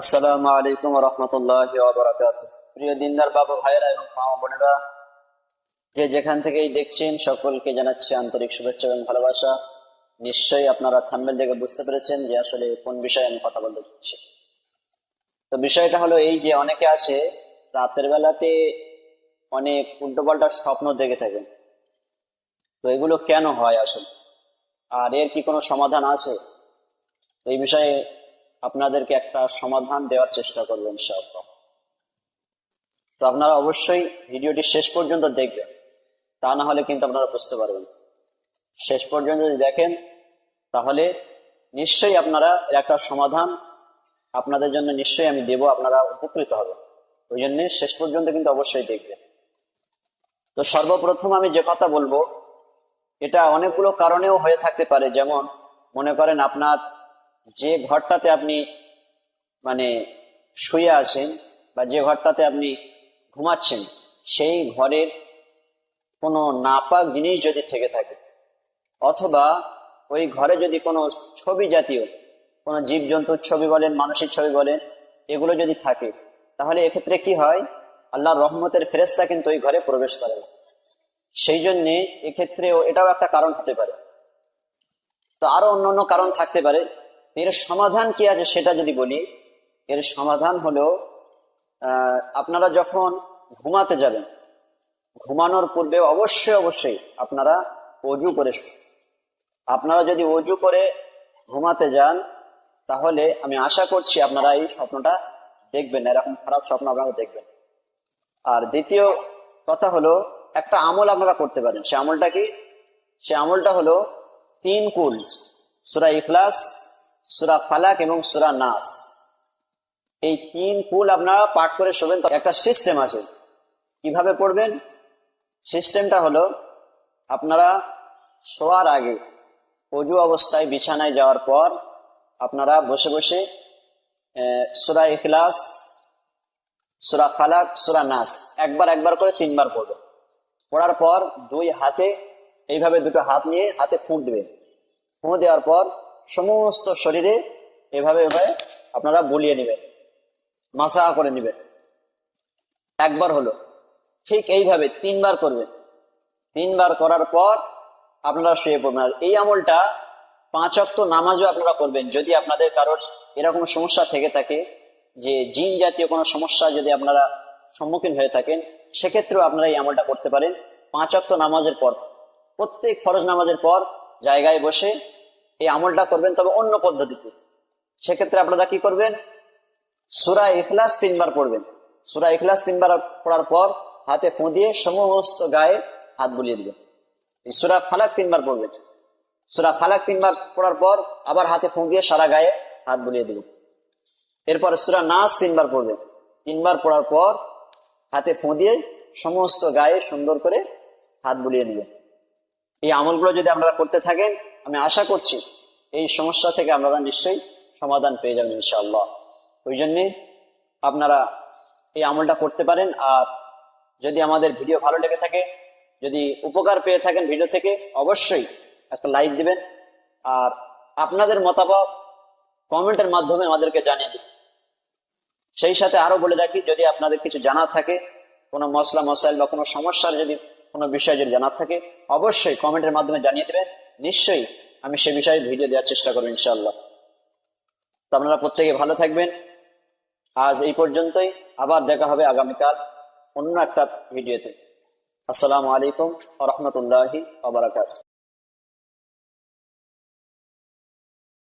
আসসালামু আলাইকুম রহমতুল্লাহ বারাকাত প্রিয় দিনদার বাবা ভাইয়েরা এবং মা বোনেরা, যে যেখান থেকেই দেখছেন সকলকে জানাচ্ছি আন্তরিক শুভেচ্ছা এবং ভালোবাসা। নিশ্চয়ই আপনারা থাম্বেল দেখে বুঝতে পেরেছেন যে আসলে কোন বিষয়ে আমি কথা বলতে চাচ্ছি তো বিষয়টা হলো এই যে অনেকে আছে, রাতের বেলাতে অনেক উল্টোপাল্টা স্বপ্ন দেখে থাকেন তো এগুলো কেন হয় আসলে? আর এর কি কোনো সমাধান আছে? এই বিষয়ে আপনাদেরকে একটা সমাধান দেওয়ার চেষ্টা করবেন ইনশাআল্লাহ। তো আপনারা অবশ্যই ভিডিওটি শেষ পর্যন্ত দেখবেন। তা না হলে কিন্তু আপনারা বুঝতে পারবেন শেষ পর্যন্ত যদি দেখেন, তাহলে নিশ্চয়ই আপনারা একটা সমাধান আপনাদের জন্য নিশ্চয়ই আমি দেব, আপনারা উপকৃত হবেন। ওই জন্য শেষ পর্যন্ত কিন্তু অবশ্যই দেখবেন। তো সর্বপ্রথম আমি যে কথা বলব, এটা অনেকগুলো কারণেও হয়ে থাকতে পারে। যেমন, মনে করেন আপনার যে ঘরটাতে আপনি মানে শুয়ে আছেন বা যে ঘরটাতে আপনি ঘুমাচ্ছেন, সেই ঘরের কোনো নাপাক জিনিস যদি থেকে থাকে, অথবা ওই ঘরে যদি কোনো ছবি জাতীয়, কোনো জীবজন্তুর ছবি বলেন, মানুষের ছবি বলেন, এগুলো যদি থাকে, তাহলে এক্ষেত্রে কি হয়? আল্লাহর রহমতের ফেরেস্তা কিন্তু ওই ঘরে প্রবেশ করে না। সেই জন্যে এক্ষেত্রেও এটাও একটা কারণ হতে পারে। তো আরও অন্য অন্য কারণ থাকতে পারে এর সমাধান কি আছে সেটা যদি বলি, এর সমাধান হলো আপনারা যখন ঘুমাতে যাবেন, ঘুমানোর পূর্বে অবশ্যই অবশ্যই আপনারা অজু করে আপনারা যদি অজু করে ঘুমাতে যান, তাহলে আমি আশা করছি আপনারা এই স্বপ্নটা দেখবেন, এরকম খারাপ স্বপ্ন আপনারা দেখবেন। আর দ্বিতীয় কথা হলো, একটা আমল আপনারা করতে পারেন। সে আমলটা কি? সে আমলটা হলো তিন কুল সুরা ইখলাস সুরা ফালাক এবং সুরা নাস। এই তিন কুল আপনারা পাঠ করে শোবেন। একটা সিস্টেম আছে। কীভাবে পড়বেন? সিস্টেমটা হলো, আপনারা শোয়ার আগে অজু অবস্থায় বিছানায় যাওয়ার পর আপনারা বসে বসে সুরা ইখলাস, সুরা ফালাক, সুরা নাস একবার একবার করে তিনবার পড়বেন। পড়ার পর দুই হাতে, এইভাবে দুটো হাত নিয়ে হাতে ফুঁক দেবেন ফুঁ দেওয়ার পর সমস্ত শরীরে এভাবে এভাবে আপনারা বুলিয়ে নেবেন মাসা করে নেবেন। একবার হলো। ঠিক এইভাবে তিনবার করবেন। তিনবার করার পর আপনারা শুয়ে পড়বেন। আর এই আমলটা পাঁচ অক্ত নামাজও আপনারা করবেন। যদি আপনাদের কারোর এরকম সমস্যা থেকে থাকে, যে জিন জাতীয় কোনো সমস্যা যদি আপনারা সম্মুখীন হয়ে থাকেন, সেক্ষেত্রেও আপনারা এই আমলটা করতে পারেন। পাঁচ অক্ত নামাজের পর, প্রত্যেক ফরজ নামাজের পর জায়গায় বসে এই আমলটা করবেন, তবে অন্য পদ্ধতিতে। সেক্ষেত্রে আপনারা কি করবেন? সুরা ইখলাস তিনবার পড়বেন। সুরা ইখলাস তিনবার পড়ার পর হাতে ফোঁ দিয়ে সমস্ত গায়ে হাত বুলিয়ে দিবেন। এই সুরা ফালাক তিনবার পড়বেন। সুরা ফালাক তিনবার পড়ার পর আবার হাতে ফোঁ দিয়ে সারা গায়ে হাত বুলিয়ে দিবেন। এরপর সুরা নাচ তিনবার পড়বেন। তিনবার পড়ার পর হাতে ফোঁ দিয়ে সমস্ত গায়ে সুন্দর করে হাত বুলিয়ে দিবেন। এই আমলগুলো যদি আপনারা করতে থাকেন আমি আশা করছি এই সমস্যা থেকে আপনারা নিশ্চয়ই সমাধান পেয়ে যাবেন ইনশাআল্লাহ। ওই জন্যে আপনারা এই আমলটা করতে পারেন আর যদি আমাদের ভিডিও ভালো লেগে থাকে, যদি উপকার পেয়ে থাকেন ভিডিও থেকে, অবশ্যই একটা লাইক দিবেন আর আপনাদের মতামত কমেন্টের মাধ্যমে আমাদেরকে জানিয়ে দিন। সেই সাথে আরও বলে রাখি, যদি আপনাদের কিছু জানার থাকে, কোনো মশলা, মশাইল বা কোনো সমস্যার যদি কোনো বিষয় যদি জানার থাকে, অবশ্যই কমেন্টের মাধ্যমে জানিয়ে দেবেন। নিশ্চয়ই আমি সে বিষয়ে ভিডিও দেওয়ার চেষ্টা করব ইনশাল্লাহ তো আপনারা প্রত্যেকে ভালো থাকবেন। আজ এই পর্যন্তই। আবার দেখা হবে আগামীকাল অন্য একটা ভিডিওতে আসসালামু আলাইকুম আ রহমতুল্লাহি আবরাকাত